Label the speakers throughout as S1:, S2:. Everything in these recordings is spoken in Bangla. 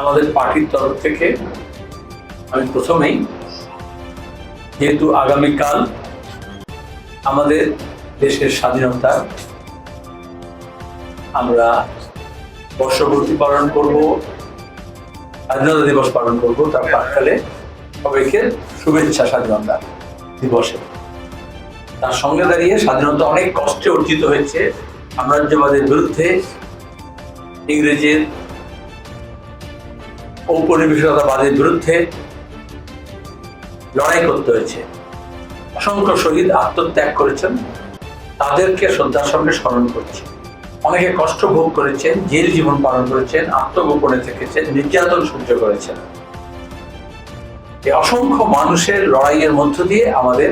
S1: আমাদের পার্টির তরফ থেকে আমি প্রথমেই, যেহেতু আগামীকাল আমাদের দেশের স্বাধীনতা, আমরা বর্ষপূর্তি পালন করব, স্বাধীনতা দিবস পালন করব, তার প্রাককালে সবাইকে শুভেচ্ছা স্বাধীনতা দিবসে। তার সঙ্গে দাঁড়িয়ে স্বাধীনতা অনেক কষ্টে অর্জিত হয়েছে, সাম্রাজ্যবাদের বিরুদ্ধে ইংরেজের ঔপনিবেশিকতাবাদের বিরুদ্ধে লড়াই করতে হয়েছে। অসংখ্য শহীদ আত্মত্যাগ করেছেন, তাদেরকে শ্রদ্ধার সঙ্গে স্মরণ করছি অনেকে কষ্ট ভোগ করেছেন, জেল জীবন পালন করেছেন, আত্মগোপনে থেকেছেন, নির্যাতন সহ্য করেছেন। অসংখ্য মানুষের লড়াইয়ের মধ্য দিয়ে আমাদের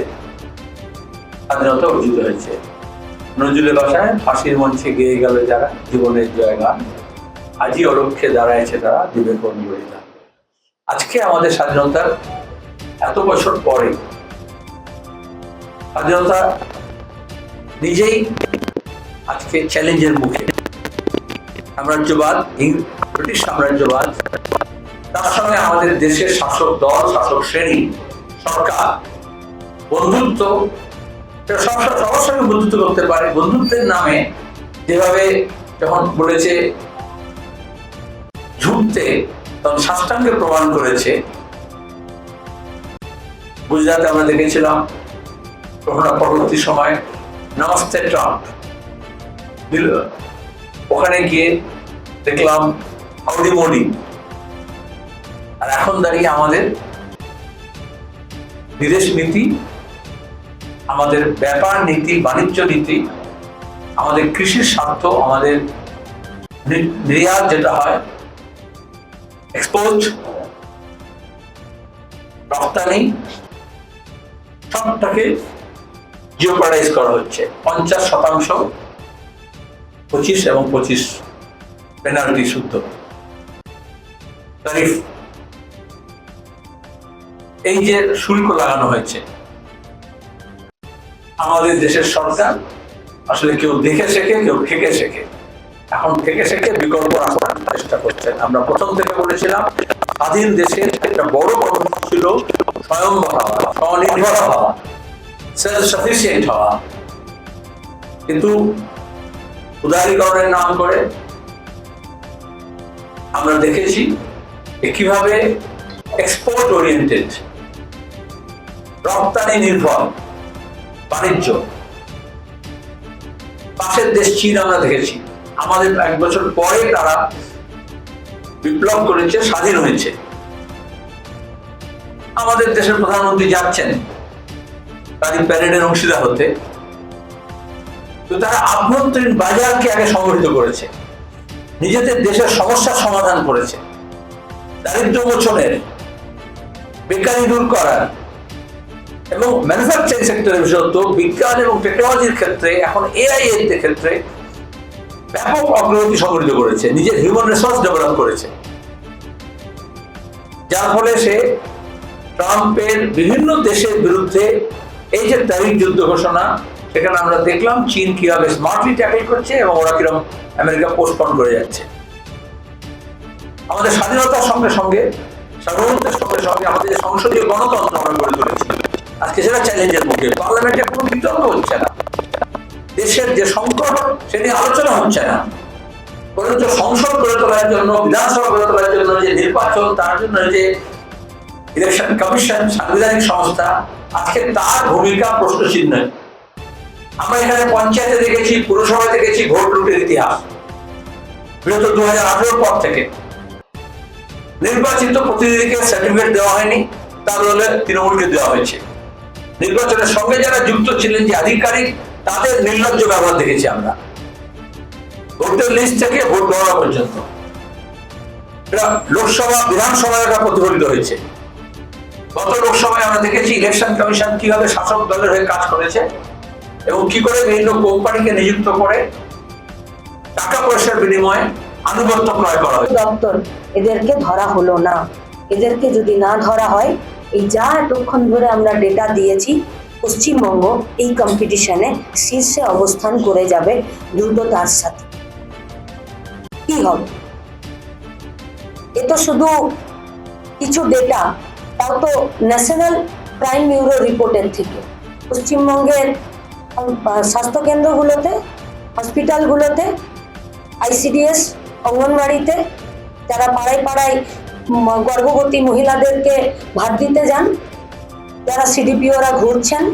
S1: স্বাধীনতা অর্জিত হয়েছে। নজরুলের বাসায় ফাঁসির মঞ্চে গেয়ে গেল যারা, জীবনের জয়গান। আজই অলক্ষ্যে দাঁড়াইছে তারা, দিবের বলিদান আজকে আমাদের স্বাধীনতার এত বছর পরে স্বাধীনতা নিজেই আজকে চ্যালেঞ্জের মুখে। সাম্রাজ্যবাদ ব্রিটিশ সাম্রাজ্যবাদ, তার সঙ্গে আমাদের দেশের শাসক দল, শাসক শ্রেণি, সরকার, বন্ধুত্ব সব- সবার সঙ্গে বন্ধুত্ব করতে পারে। বন্ধুত্বের নামে যেভাবে যখন বলেছে ঝুঁকতে তখন সাষ্টাঙ্গে প্রমাণ করেছে। গুজরাটে আমরা দেখেছিলাম কখনো পরবর্তী সময় নমস্তে ট্রাম্প। দিল- ওখানে গিয়ে দেখলাম হাউডি মোডি। আর এখন দাঁড়িয়ে আমাদের বিদেশ নীতি, আমাদের ব্যাপার নীতি, বাণিজ্য নীতি, আমাদের কৃষির স্বার্থ, আমাদের নির্যাত যেটা হয় এক্সপোর্ট রপ্তানি সবটাকে জিওপারাইজ করা হচ্ছে। পঞ্চাশ শতাংশ, পঁচিশ এবং পঁচিশ পেনাল্টি শুদ্ধ। তারিফ। এই যে শুল্ক লাগানো হয়েছে, আমাদের দেশের সরকার আসলে কেউ দেখে শেখে, কেউ থেকে শেখে। এখন থেকে শেখে বিকল্প রাখার চেষ্টা করছেন। আমরা প্রথম থেকে বলেছিলাম, স্বাধীন দেশের একটা বড় কর্মসূচি ছিল স্বয়ম্বর হওয়া, স্বনির্ভর হওয়া সেলফ হওয়া। কিন্তু উদারীকরণের নাম করে আমরা দেখেছি কীভাবে এক্সপোর্ট ওরিয়েন্টেড রপ্তানি নির্ভর, বাণিজ্য। পাশের দেশ চীন আমরা দেখেছি। আমাদের এক বছর পরে তারা বিপ্লব করেছে, স্বাধীন হয়েছে। আমাদের দেশের প্রধানমন্ত্রী যাচ্ছেন তাদের প্যারেডের অংশীদার হতে। তো তারা আভ্যন্তরীণ বাজারকে আগে সংগঠিত করেছে, নিজেদের দেশের সমস্যার সমাধান করেছে। দারিদ্র মোচনের, বেকারি দূর করার এবং ম্যানুফ্যাকচারিং সেক্টরের বিশেষত বিজ্ঞান এবং টেকনোলজির ক্ষেত্রে, এখন এআই এর ক্ষেত্রে ব্যাপক অগ্রগতি সংগঠিত করেছে, নিজের হিউম্যান রিসোর্স ডেভেলপ করেছে। যার ফলে সে ট্রাম্পের বিভিন্ন দেশের বিরুদ্ধে এই যে তারিখ যুদ্ধ ঘোষণা, সেখানে আমরা দেখলাম চীন কীভাবে স্মার্টলি ট্যাকেল করছে এবং ওরা কীরকম আমেরিকা পোস্টপন করে যাচ্ছে। আমাদের স্বাধীনতার সঙ্গে সঙ্গে, সার্বভৌমত্বের সঙ্গে সঙ্গে আমাদের সংসদীয় গণতন্ত্র আমরা গড়ে তুলেছি, আজকে সেটা চ্যালেঞ্জের মুখে, পার্লামেন্টে কোনো বিতর্ক হচ্ছে না। দেশের যে সংকট সেটি আলোচনা হচ্ছে না। বরঞ্চ সংসদ গড়ে তোলার জন্য, বিধানসভা গড়ে তোলার জন্য যে নির্বাচন, তার জন্য যে ইলেকশন কমিশন সাংবিধানিক সংস্থা, আজকে তার ভূমিকা প্রশ্ন চিহ্ন আমরা এখানে পঞ্চায়েতে দেখেছি, পুরসভায় দেখেছি ভোট লুটের ইতিহাস। বিগত দু হাজার আঠেরোর পর থেকে। নির্বাচিত প্রতিনিধিকে সার্টিফিকেট দেওয়া হয়নি, তার বদলে তৃণমূলকে দেওয়া হয়েছে। নির্বাচনের সঙ্গে যারা যুক্ত ছিলেন যে আধিকারিক তাদের নির্লজ্জ ব্যবহার দেখেছি আমরা। ভোটের লিস্ট থেকে ভোট গণনা পর্যন্ত। লোকসভা, বিধানসভায় এটা প্রতিফলিত হয়েছে। গত লোকসভায় আমরা দেখেছি ইলেকশন কমিশন কীভাবে শাসক দলের হয়ে কাজ করেছে এবং কি করে বিভিন্ন কোম্পানিকে নিযুক্ত করে টাকা পয়সার বিনিময়ে আনুগত্য ক্রয় করা হয়েছে।
S2: দপ্তর, এদেরকে ধরা হলো না। এদেরকে যদি না ধরা হয়, এই যা এতক্ষণ ধরে আমরা ডেটা দিয়েছি পশ্চিমবঙ্গ এই কম্পিটিশনে শীর্ষে অবস্থান করে যাবে দ্রুততার সাথে। কি হবে? এ তো শুধু কিছু ডেটা তাও তো ন্যাশনাল ক্রাইম ব্যুরো রিপোর্টের থেকে। পশ্চিমবঙ্গের স্বাস্থ্যকেন্দ্রগুলোতে হসপিটালগুলোতে আইসিডিএস অঙ্গনবাড়িতে যারা পাড়ায় পাড়ায় গর্ভবতী মহিলাদেরকে ভাত দিতে যান যারা সিডিপিওরা ঘুরছেন,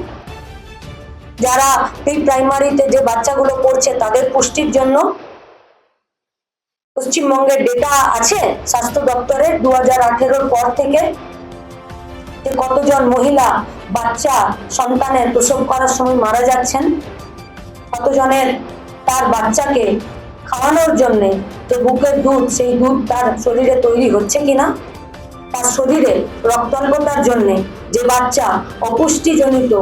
S2: যারা প্রি প্রাইমারিতে যে বাচ্চাগুলো পড়ছে তাদের পুষ্টির জন্য পশ্চিমবঙ্গের ডেটা আছে, স্বাস্থ্য দপ্তরের দু হাজার পর থেকে যে কতজন মহিলা বাচ্চা সন্তানের প্রসব করার সময় মারা যাচ্ছেন, কতজনের তার বাচ্চাকে খাওয়ানোর জন্য যে বুকের দুধ, সেই দুধ তার শরীরে তৈরি হচ্ছে কিনা, তার শরীরে রক্তাল্পতার জন্য যে বাচ্চা অপুষ্টিজনিত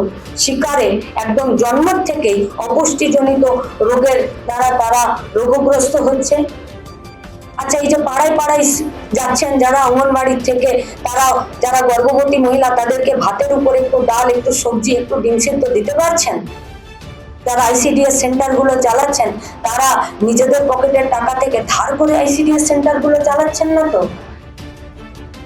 S2: শিকারে একদম জন্ম থেকেই অপুষ্টিজনিত রোগের দ্বারা তারা রোগগ্রস্ত হচ্ছে। আচ্ছা এই যে পাড়ায় পাড়ায় যাচ্ছেন যারা অঙ্গনবাড়ির থেকে, তারা যারা গর্ভবতী মহিলা, তাদেরকে ভাতের উপরে একটু ডাল, একটু সবজি, একটু ডিম সিদ্ধ দিতে পারছেন? যারা আইসিডিএস সেন্টারগুলো চালাচ্ছেন, তারা নিজেদের পকেটের টাকা থেকে ধার করে আইসিডিএস সেন্টারগুলো চালাচ্ছেন না তো?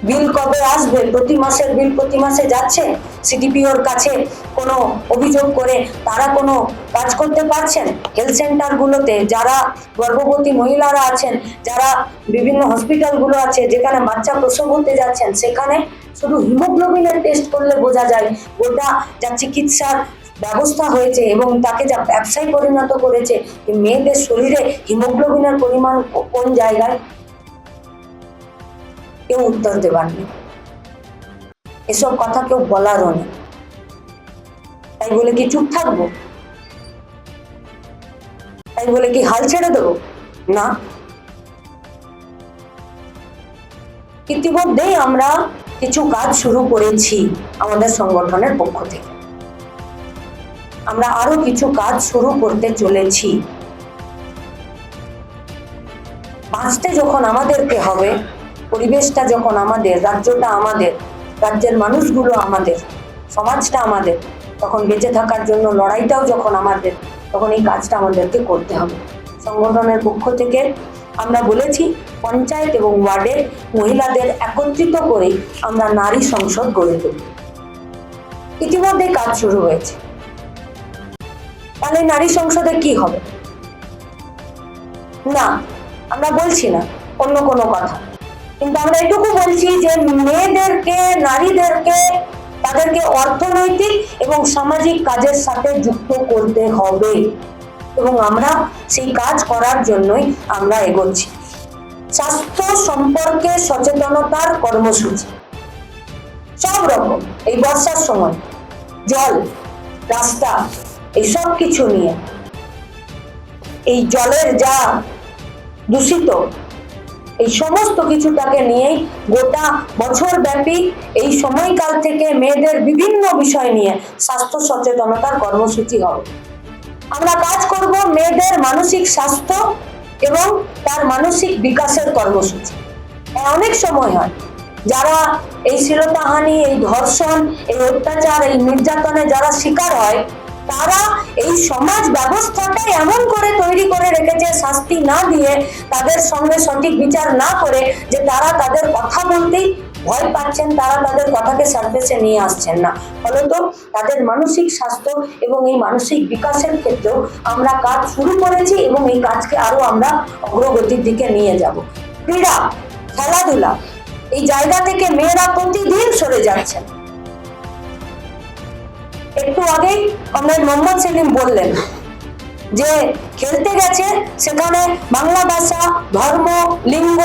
S2: বিল কবে আসবে? প্রতি মাসের বিল প্রতি মাসে যাচ্ছে? সিডিপিওর কাছে কোনো অভিযোগ করে তারা কোনো কাজ করতে পারছেন? হেলথ সেন্টারগুলোতে যারা গর্ভবতী মহিলারা আছেন, যারা বিভিন্ন হসপিটালগুলো আছে, যেখানে বাচ্চা প্রসব হতে যাচ্ছেন, সেখানে শুধু হিমোগ্লোবিনের টেস্ট করলে বোঝা যায়, গোটা যা চিকিৎসার ব্যবস্থা হয়েছে এবং তাকে যা ব্যবসায় পরিণত করেছে মেয়েদের শরীরে হিমোগ্লোবিনের পরিমাণ কোন জায়গায় কেউ উত্তর দেবার নেই। এসব কথা কেউ বলারও নেই। তাই বলে কি চুপ থাকব? তাই বলে কি হাল ছেড়ে দেবো? না। ইতিমধ্যেই আমরা কিছু কাজ শুরু করেছি আমাদের সংগঠনের পক্ষ থেকে। আমরা আরও কিছু কাজ শুরু করতে চলেছি। বাঁচতে যখন আমাদেরকে হবে পরিবেশটা যখন আমাদের, রাজ্যটা আমাদের, রাজ্যের মানুষগুলো আমাদের, সমাজটা আমাদের, তখন বেঁচে থাকার জন্য লড়াইটাও যখন আমাদের, তখন এই কাজটা আমাদেরকে করতে হবে। সংগঠনের পক্ষ থেকে আমরা বলেছি, পঞ্চায়েত এবং ওয়ার্ডে মহিলাদের একত্রিত করে আমরা নারী সংসদ গড়ে তুলি ইতিমধ্যে কাজ শুরু হয়েছে। তাহলে নারী সংসদে কি হবে? না, আমরা বলছি না, অন্য কোনো কথা। কিন্তু আমরা এটুকু বলছি যে মেয়েদেরকে, নারীদেরকে, তাদেরকে অর্থনৈতিক এবং সামাজিক কাজের সাথে যুক্ত করতে হবে। এবং আমরা সেই কাজ করার জন্যই আমরা এগোচ্ছি। স্বাস্থ্য সম্পর্কে সচেতনতার কর্মসূচি। সব রকম, এই বর্ষার সময়। জল, রাস্তা, এই সব কিছু নিয়ে। এই জলের যা দূষিত এই সমস্ত কিছুটাকে নিয়েই গোটা বছর ব্যাপী এই সময়কাল থেকে মেয়েদের বিভিন্ন বিষয় নিয়ে স্বাস্থ্য সচেতনতার কর্মসূচি হবে। আমরা কাজ করব মেয়েদের মানসিক স্বাস্থ্য এবং তার মানসিক বিকাশের কর্মসূচি। অনেক সময় হয়, যারা এই শ্লীলতাহানি, এই ধর্ষণ, এই অত্যাচার, এই নির্যাতনে যারা শিকার হয় তারা এই সমাজ ব্যবস্থাটাই এমন করে তৈরি করে রেখেছে, শাস্তি না দিয়ে তাদের সঙ্গে সঠিক বিচার না করে যে তারা তাদের কথা বলতেই ভয় পাচ্ছেন, তারা তাদের কথাকে সার্ফেসে নিয়ে আসছেন না। ফলত তাদের মানসিক স্বাস্থ্য এবং এই মানসিক বিকাশের ক্ষেত্রেও আমরা কাজ শুরু করেছি এবং এই কাজকে আরও আমরা অগ্রগতির দিকে নিয়ে যাব। ক্রীড়া, খেলাধুলা, এই জায়গা থেকে মেয়েরা প্রতিদিন সরে যাচ্ছেন। একটু আগেই কমরেড মোহাম্মদ সেলিম বললেন যে খেলতে গেছে সেখানে বাংলা ভাষা, ধর্ম, লিঙ্গ,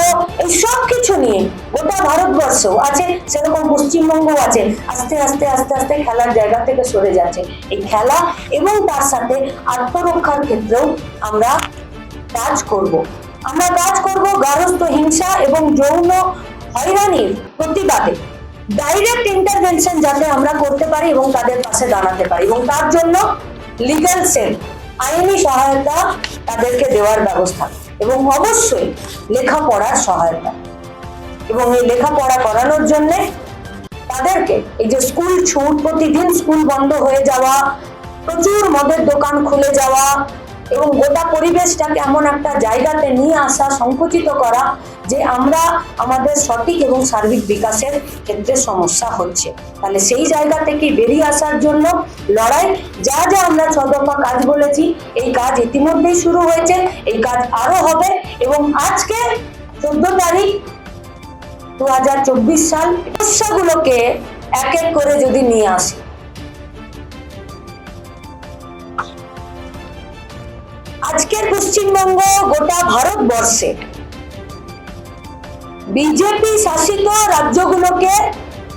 S2: এই সব কিছু নিয়ে গোটা ভারতবর্ষ আছে, সেরকম পশ্চিমবঙ্গ আছে। আস্তে আস্তে আস্তে আস্তে খেলার জায়গা থেকে সরে যাচ্ছে। এই খেলা এবং তার সাথে আত্মরক্ষার ক্ষেত্রেও আমরা কাজ করব। আমরা কাজ করব গারস্থ হিংসা এবং যৌন হয়রানির প্রতিবাদে। ডাইরেক্ট ইন্টারভেনশন যাতে আমরা করতে পারি এবং তাদের পাশে দাঁড়াতে পারি। এবং তার জন্য লিগ্যাল সেল আইনি সহায়তা তাদেরকে দেওয়ার ব্যবস্থা এবং অবশ্যই লেখাপড়ার সহায়তা। এবং এই লেখাপড়া করানোর জন্য তাদেরকে এই যে স্কুল ছুট, প্রতিদিন স্কুল বন্ধ হয়ে যাওয়া, প্রচুর মদের দোকান খুলে যাওয়া এবং গোটা পরিবেশটাকে এমন একটা জায়গাতে নিয়ে আসা, সংকুচিত করা যে আমরা আমাদের সঠিক এবং সার্বিক বিকাশের ক্ষেত্রে সমস্যা হচ্ছে। তাহলে সেই জায়গা থেকে বেরিয়ে আসার জন্য লড়াই, যা যা আমরা ছদফা কাজ বলেছি, এই কাজ ইতিমধ্যেই শুরু হয়েছে, এই কাজ আরও হবে এবং আজকে চোদ্দ তারিখ দু হাজার চব্বিশ সাল সমস্যাগুলোকে এক এক করে যদি নিয়ে আসি। আজকের পশ্চিমবঙ্গ গোটা ভারতবর্ষে বিজেপি শাসিত রাজ্যগুলোকে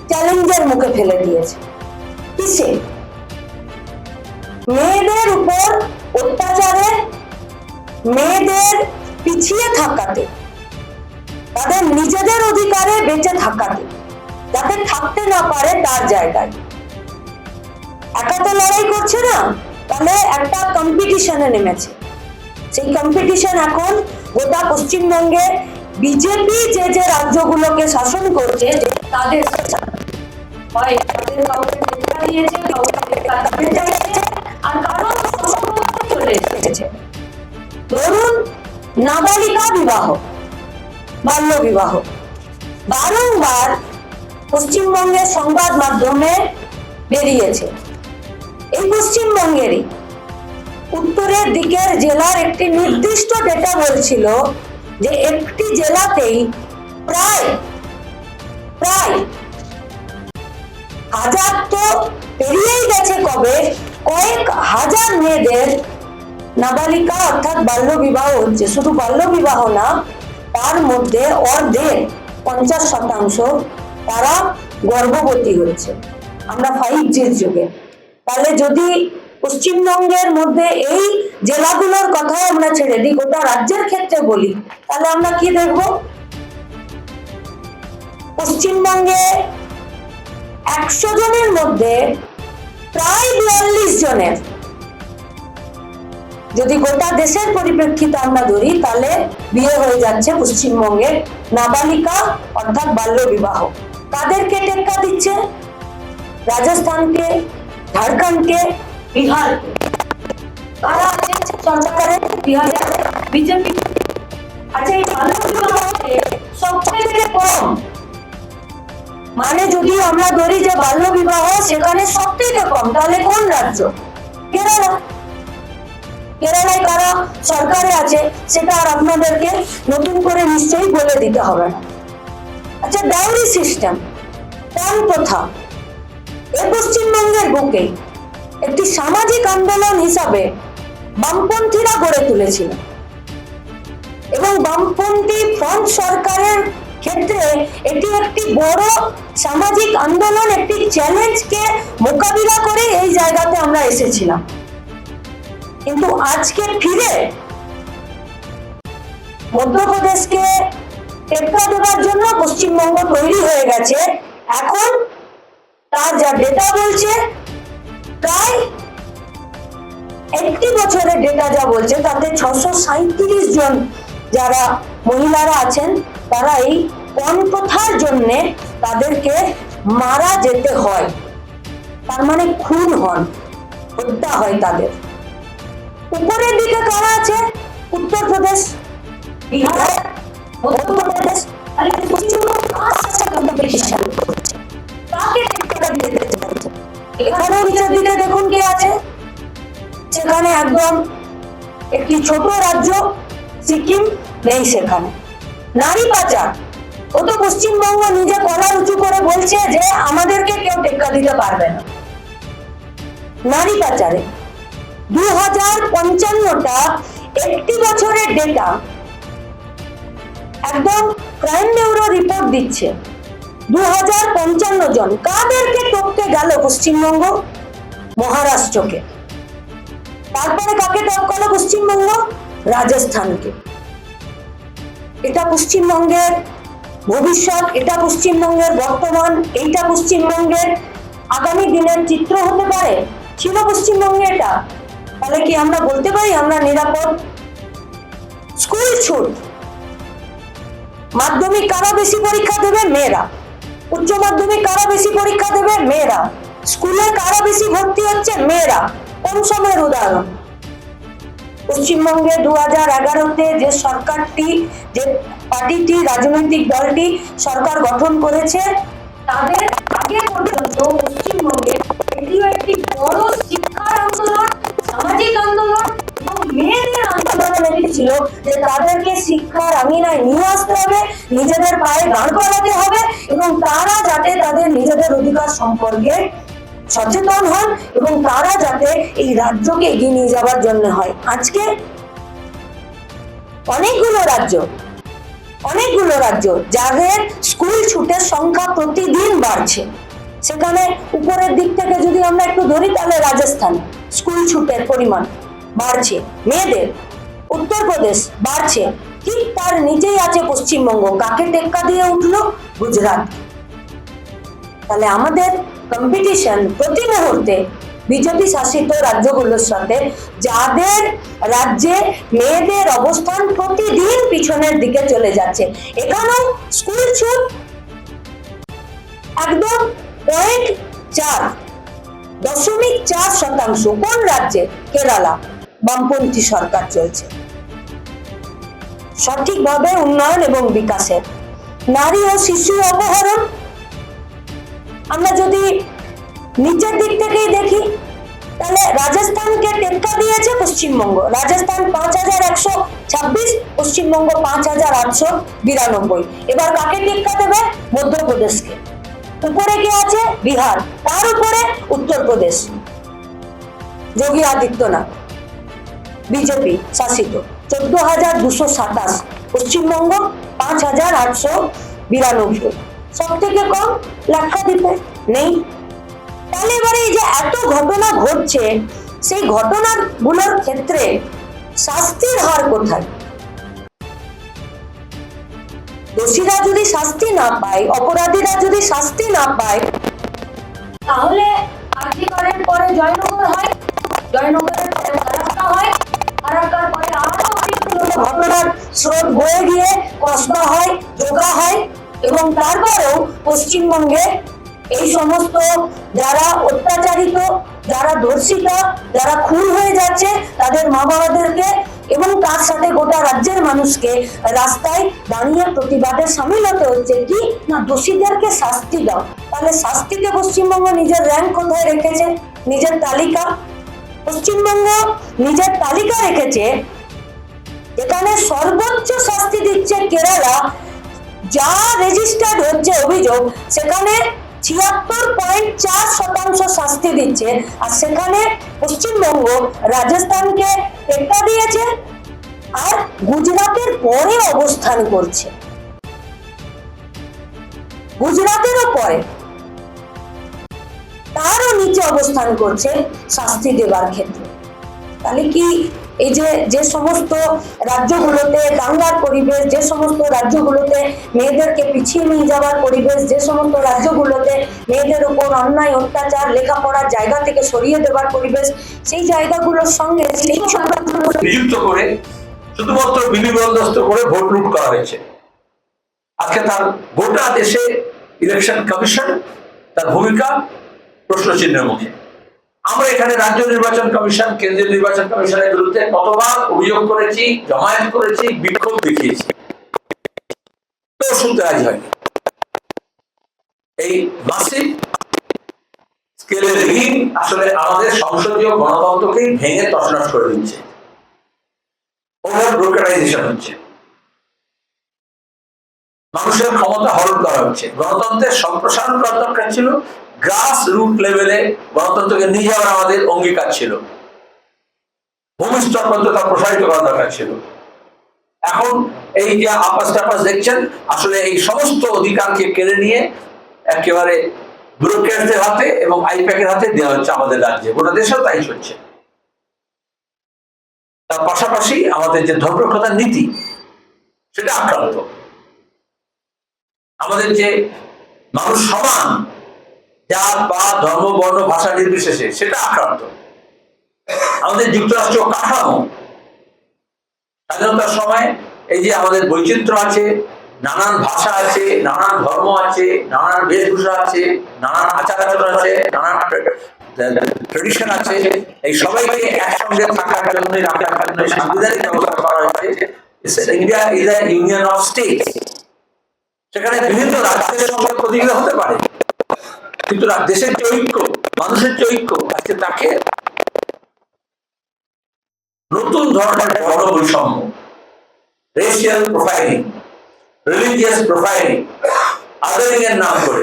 S2: চ্যালেঞ্জের মুখে ফেলে দিয়েছে। কিসে? মেয়েদের উপর অত্যাচারে, মেয়েদের পিছিয়ে থাকাতে, তাদের নিজেদের অধিকারে বেঁচে থাকাতে, যাতে থাকতে না পারে তার জায়গায়। একা তো লড়াই করছে না, তাহলে একটা কম্পিটিশনে নেমেছে। সেই কম্পিটিশন এখন গোটা পশ্চিমবঙ্গে বিজেপি যে যে রাজ্যগুলোকে শাসন করছে, তাদের। হয় আর কারও অসম্ভব চলে এসেছে। ধরুন, নাবালিকা বিবাহ, বাল্য বিবাহ। বারংবার পশ্চিমবঙ্গের সংবাদ মাধ্যমে বেরিয়েছে। এই পশ্চিমবঙ্গেরই উত্তরের দিকের জেলার একটি নির্দিষ্ট ডেটা বলছিল যে একটি জেলাতেই প্রায় প্রায় হাজার তো পেরিয়েই গেছে কবে, কয়েক হাজার মেয়েদের নাবালিকা অর্থাৎ বাল্য বিবাহ হচ্ছে। শুধু বাল্য বিবাহ না, তার মধ্যে অর্ধেক, পঞ্চাশ শতাংশ তারা গর্ভবতী হচ্ছে। আমরা ফাইভ জির যুগে। তাহলে যদি পশ্চিমবঙ্গের মধ্যে এই জেলাগুলোর কথা আমরা ছেড়ে দিই, গোটা রাজ্যের ক্ষেত্রে বলি। তাহলে আমরা কি দেখব? পশ্চিমবঙ্গে একশো জনের মধ্যে প্রায় বিয়াল্লিশ জনের। যদি গোটা দেশের পরিপ্রেক্ষিতে আমরা ধরি, তাহলে বিয়ে হয়ে যাচ্ছে পশ্চিমবঙ্গের নাবালিকা, অর্থাৎ বাল্য বিবাহ কাদেরকে টেক্কা দিচ্ছে? রাজস্থানকে, ঝাড়খণ্ডকে বিহার আছে সরকারে বিজেপি। আচ্ছা এই বিবাহতে সবথেকে কম মানে যদি আমরা ধরি যে বাল্য বিবাহ, সেখানে সব থেকে কম, তাহলে কোন রাজ্য? কেরালা। কেরালায় কারা সরকারে আছে, সেটা আর আপনাদেরকে নতুন করে নিশ্চয়ই বলে দিতে হবে। না আচ্ছা ডাউরি সিস্টেম পণ প্রথা? এ পশ্চিমবঙ্গের বুকে একটি সামাজিক আন্দোলন হিসাবে বামপন্থীরা গড়ে তুলেছিল। এবং বামপন্থী ফ্রন্ট সরকারের ক্ষেত্রে এটি একটি বড় সামাজিক আন্দোলন, একটি চ্যালেঞ্জকে মোকাবিলা করে এই জায়গাতে আমরা এসেছিলাম। কিন্তু আজকে ফিরে মধ্যপ্রদেশকে টেক্কা দেওয়ার জন্য পশ্চিমবঙ্গ তৈরি হয়ে গেছে। এখন তার যা ডেটা বলছে, প্রায় একটি বছরের ডেটা যা বলছে, তাতে ছশো সাঁত্রিশ জন যারা মহিলারা আছেন, তারা এই পণ প্রথার জন্য তাদেরকে মারা যেতে হয়। তার মানে খুন হন, হত্যা হয় তাদের। উপরের দিকে কারা আছে? উত্তরপ্রদেশ, বিহার, মধ্যপ্রদেশ দেখুন কে আছে। সেখানে একদম একটি ছোট রাজ্য, সিকিম নেই সেখানে। নারী পাচার। ও তো পশ্চিমবঙ্গ নিজে কলার উঁচু করে বলছে যে আমাদেরকে কেউ টেক্কা দিতে পারবে না। নারী পাচারে। দু হাজার পঞ্চান্নটা একটি বছরের ডেটা একদম ক্রাইম ব্যুরো রিপোর্ট দিচ্ছে। দু হাজার পঞ্চান্ন জন। কাদেরকে টপকে গেল পশ্চিমবঙ্গ? মহারাষ্ট্রকে। তারপরে কাকে টপকালো পশ্চিমবঙ্গ রাজস্থানকে। এটা পশ্চিমবঙ্গের ভবিষ্যৎ, এটা পশ্চিমবঙ্গের বর্তমান, এইটা পশ্চিমবঙ্গের আগামী দিনের চিত্র হতে পারে। ছিল পশ্চিমবঙ্গে এটা। তাহলে কি আমরা বলতে পারি, আমরা নিরাপদ? স্কুল ছুট। মাধ্যমিক কারা বেশি পরীক্ষা দেবে? মেয়েরা। উচ্চ মাধ্যমিক কারা বেশি পরীক্ষা দেবে? মেয়েরা। স্কুলে কারা বেশি ভর্তি হচ্ছে? মেয়েরা। সময়ের উদাহরণ। পশ্চিমবঙ্গে দু হাজার এগারোতে যে সরকারটি, যে পার্টিটি, রাজনৈতিক দলটি সরকার গঠন করেছে, তাদের আগে পর্যন্ত পশ্চিমবঙ্গে এটিও একটি বড় শিক্ষার আন্দোলন, সামাজিক আন্দোলন এবং মেয়েদের আন্দোলন এটি ছিল যে তাদেরকে শিক্ষার আঙিনায় নিয়ে আসতে হবে, নিজেদের পায়ে দাঁড় করাতে হবে এবং তারা যাতে তাদের নিজেদের অধিকার সম্পর্কে সচেতন হন এবং তারা যাতে এই রাজ্যকে এগিয়ে নিয়ে যাওয়ার জন্য হয়। আজকে অনেকগুলো রাজ্য অনেকগুলো রাজ্য যাদের স্কুল ছুটের সংখ্যা প্রতিদিন বাড়ছে। সেখানে উপরের দিক থেকে যদি আমরা একটু ধরি, তাহলে রাজস্থান স্কুল ছুটের পরিমাণ বাড়ছে। মেয়েদের উত্তরপ্রদেশ বাড়ছে। ঠিক তার নিচেই আছে পশ্চিমবঙ্গ। কাকে টেক্কা দিয়ে উঠল? গুজরাট। তাহলে আমাদের কম্পিটিশন প্রতি মুহূর্তে বিজেপি শাসিত রাজ্যগুলোর সাথে, যাদের রাজ্যে মেয়েদের অবস্থান প্রতিদিন পিছনের দিকে চলে যাচ্ছে। এখানেও স্কুল ছুট একদম পয়েন্ট চার, দশমিক চার শতাংশ। কোন রাজ্যে? কেরালা। বামপন্থী সরকার চলছে। সঠিকভাবে উন্নয়ন এবং বিকাশের। নারী ও শিশু অপহরণ আমরা যদি নিচের দিক থেকেই দেখি, তাহলে রাজস্থানকে টেক্কা দিয়েছে পশ্চিমবঙ্গ। রাজস্থান পাঁচ হাজার একশো ছাব্বিশ, পশ্চিমবঙ্গ পাঁচ হাজার আটশো বিরানব্বই। এবার কাকে টেক্কা দেবে? মধ্যপ্রদেশকে। উপরে কে আছে? বিহার। তার উপরে উত্তরপ্রদেশ। যোগী আদিত্যনাথ, বিজেপি শাসিত। চোদ্দ হাজার দুশো সাতাশ, পশ্চিমবঙ্গ পাঁচ হাজার আটশো বিরানব্বই। সব থেকে কম? লাক্ষাদ্বীপে? নেই। তাহলে এবারে যে এত ঘটনা ঘটছে, সেই ঘটনাগুলোর ক্ষেত্রে শাস্তির হার কোথায়? দোষীরা যদি শাস্তি না পায়, অপরাধীরা যদি শাস্তি না পায়, তাহলে আর্থিকরের পরে জয়নগর হয়, জয়নগরের পরে ফারাক্কা হয় ফারাক্কার পরে আরও অনেকগুলো ঘটনার স্রোত বয়ে গিয়ে কসবা হয়, যোগা হয়। এবং তারপরেও পশ্চিমবঙ্গে এই সমস্ত যারা অত্যাচারিত, যারা ধর্ষিত, যারা খুন হয়ে যাচ্ছে, তাদের মা বাবাদেরকে এবং তার সাথে গোটা রাজ্যের মানুষকে রাস্তায় দাঁড়িয়ে প্রতিবাদে সামিল হতে হচ্ছে। কি? না, দোষীদেরকে শাস্তি দাও। তাহলে শাস্তিতে পশ্চিমবঙ্গ নিজের র্যাঙ্ক কোথায় রেখেছে? নিজের তালিকা। পশ্চিমবঙ্গ নিজের তালিকা রেখেছে। যেখানে সর্বোচ্চ শাস্তি দিচ্ছে কেরালা যা রেজিস্টার্ড হচ্ছে অভিযোগ, সেখানে ছিয়াত্তর পয়েন্ট চার শতাংশ শাস্তি দিচ্ছে। আর সেখানে পশ্চিমবঙ্গ রাজস্থানকে টেক্কা দিয়েছে, আর গুজরাটের পরে অবস্থান করছে। গুজরাটেরও পরে। তারও নিচে অবস্থান করছে শাস্তি দেবার ক্ষেত্রে। তাহলে কি এই যে যে সমস্ত রাজ্যগুলোতে দাঙ্গার পরিবেশ, যে সমস্ত রাজ্যগুলোতে মেয়েদেরকে পিছিয়ে নিয়ে যাওয়ার পরিবেশ, যে সমস্ত রাজ্যগুলোতে মেয়েদের উপর অন্যায়, অত্যাচার, লেখাপড়ার জায়গা থেকে সরিয়ে দেওয়ার পরিবেশ, সেই জায়গাগুলোর সঙ্গে
S1: নিযুক্ত করে, শুধুমাত্র বিধিবন্দস্ত করে ভোট লুট করা হয়েছে। আজকে তার গোটা দেশে ইলেকশন কমিশন তার ভূমিকা প্রশ্ন চিহ্নের মুখে। আমরা এখানে রাজ্য নির্বাচন কমিশন, কেন্দ্রীয় নির্বাচন কমিশনের বিরুদ্ধে কতবার অভিযোগ করেছি, জমায়েত করেছি, বিক্ষোভ দেখিয়েছি। শুনতে রাজি হয়নি। এই মাসিক স্কেলের ঋণ আসলে আমাদের সংসদীয় গণতন্ত্রকেই ভেঙে তছনছ করে দিচ্ছে। ওভার ব্রোকারাইজেশন হচ্ছে। মানুষের ক্ষমতা হরণ করা হচ্ছে। গণতন্ত্রের সম্প্রসারণ করা দরকার ছিল। গ্রাস রুট লেভেলে গণতন্ত্রকে নিয়ে যাওয়ার আমাদের অঙ্গীকার ছিল। ভূমিস্তর পর্যন্ত তা প্রসারিত করা দরকার ছিল। এখন এই যে আপাস টাপাস দেখছেন, আসলে এই সমস্ত অধিকারকে কেড়ে নিয়ে একেবারে ব্যুরোক্রেটদের হাতে এবং আইপ্যাকের হাতে দেওয়া হচ্ছে আমাদের রাজ্যে। গোটা দেশেও তাই চলছে। তার পাশাপাশি আমাদের যে ধর্মপ্রধান নীতি, সেটা আক্রান্ত। আমাদের যে মানুষ সমান, জাত বা ধর্ম, বর্ণ, ভাষা নির্বিশেষে সেটা আক্রান্ত। আমাদের যুক্তরাষ্ট্র কাঠামো, স্বাধীনতার সময় এই যে আমাদের বৈচিত্র্য আছে, নানান ভাষা আছে, নানান ধর্ম আছে, নানান বেশভূষা আছে, নানান আচার আচরণ আছে, নানান ট্রেডিশন আছে, এই সবাইকে একসঙ্গে থাকার জন্য রাখার ব্যবস্থা করা হয়েছে। India is union of state সেখানে বিভিন্ন রাজ্যের সঙ্গে প্রতিযোগিতা হতে পারে। কিন্তু দেশের যে ঐক্য, মানুষের যে ঐক্য, আজকে তাকে নতুন ধরনের বড় বৈষম্য racial profiling religious profiling othering এর নাম করে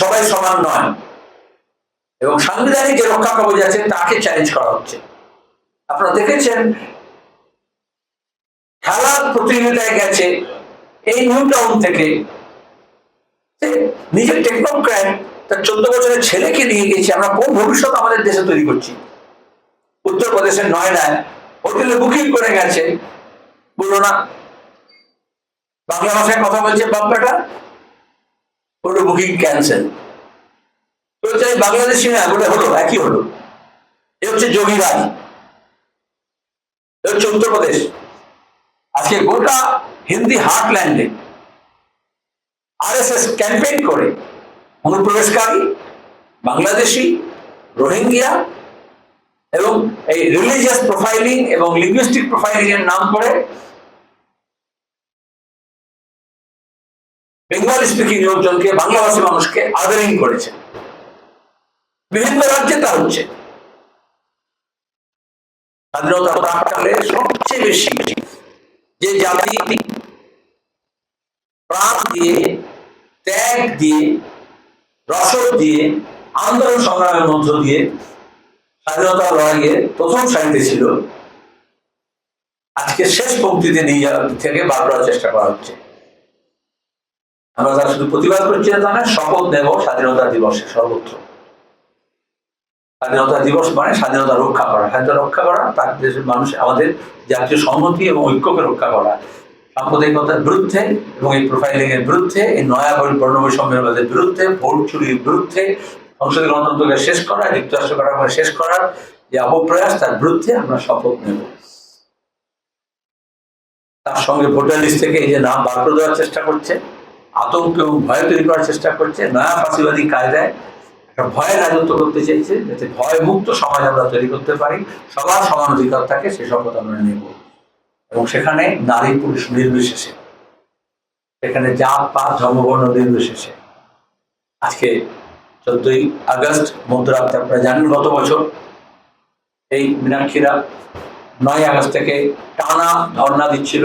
S1: সবাই সমান নয়। এবং সাংবিধানিক যে রক্ষা কবচ আছে, তাকে চ্যালেঞ্জ করা হচ্ছে। আপনারা দেখেছেন, খেলার প্রতিযোগিতায় গেছে এই নিউ টাউন থেকে নিজের টেকনোক্র্যাট, তার চোদ্দ বছরের ছেলেকে নিয়ে গেছে আমরা কোন ভবিষ্যৎ আমাদের দেশে তৈরি করছি? উত্তরপ্রদেশের নয়ডায় হোটেলে বুকিং করে গেছে। বলল না। বাংলা ভাষায় কথা বলছে বাপ্পাটা বলল, বুকিং ক্যান্সেল। বলছে আমি বাংলাদেশি না বলে হলো, একই হলো। এ হচ্ছে যোগীরাজ এ হচ্ছে উত্তরপ্রদেশ। আজকে গোটা হিন্দি হার্টল্যান্ডে আরএসএস ক্যাম্পেইন করে। অনুপ্রবেশকারী, বাংলাদেশি, রোহিঙ্গিয়া এবং এই রিলিজিয়াস প্রোফাইলিং এবং লিঙ্গুইস্টিক প্রোফাইলিং এর নাম করে বেঙ্গলি স্পিকিং লোকজনকে, বাংলাভাষী মানুষকে আদারিং করেছে। বিভিন্ন রাজ্যে তা হচ্ছে। স্বাধীনতা প্রাককালে সবচেয়ে বেশি যে জাতি প্রাণ দিয়ে, ত্যাগ দিয়ে, রসদ দিয়ে, আন্দোলন সংগ্রামের মধ্য দিয়ে স্বাধীনতা লড়াইয়ে প্রথম সারিতে ছিল। আজকে শেষ পঙ্ক্তিতে নিয়ে যাওয়ার থেকে বার করার চেষ্টা করা হচ্ছে। আমরা তার শুধু প্রতিবাদ করছি না না শপথ নেব স্বাধীনতা দিবসে সর্বত্র। স্বাধীনতা দিবস মানে স্বাধীনতা রক্ষা করা। স্বাধীনতা রক্ষা করা তার দেশের মানুষ, আমাদের জাতীয় সংহতি এবং ঐক্যকে রক্ষা করা। সাম্প্রদায়িকতার বিরুদ্ধে এবং এই প্রোফাইলিং এর বিরুদ্ধে, এই নয়া বর্ণবৈষম্যবাদের বিরুদ্ধে, ভোট চুরির বিরুদ্ধে সংসদীয় গণতন্ত্রকে শেষ করা যুক্তরাষ্ট্র কাঠামো শেষ করার যে অপপ্রয়াস তার বিরুদ্ধে আমরা শপথ নেব। তার সঙ্গে ভোটার লিস্ট থেকে এই যে নাম বার করে দেওয়ার চেষ্টা করছে, আতঙ্ক এবং ভয় তৈরি করার চেষ্টা করছে নয়া ফাঁসিবাদী কায়দায় একটা ভয় রাজত্ব করতে চাইছে, যাতে ভয় মুক্ত সমাজ আমরা তৈরি করতে পারি, সবার সমান অধিকার থাকে, সে শপথ আমরা নেব। এবং সেখানে নারী পুরুষ নির্বিশেষে। সেখানে জাত, পাত ধর্মবর্ণ নির্বিশেষে। আজকে চোদ্দই আগস্ট, মধ্যরাত্রে, আপনারা জানেন গত বছর এই মীনাক্ষীরা নয় আগস্ট থেকে টানা ধর্ণা দিচ্ছিল।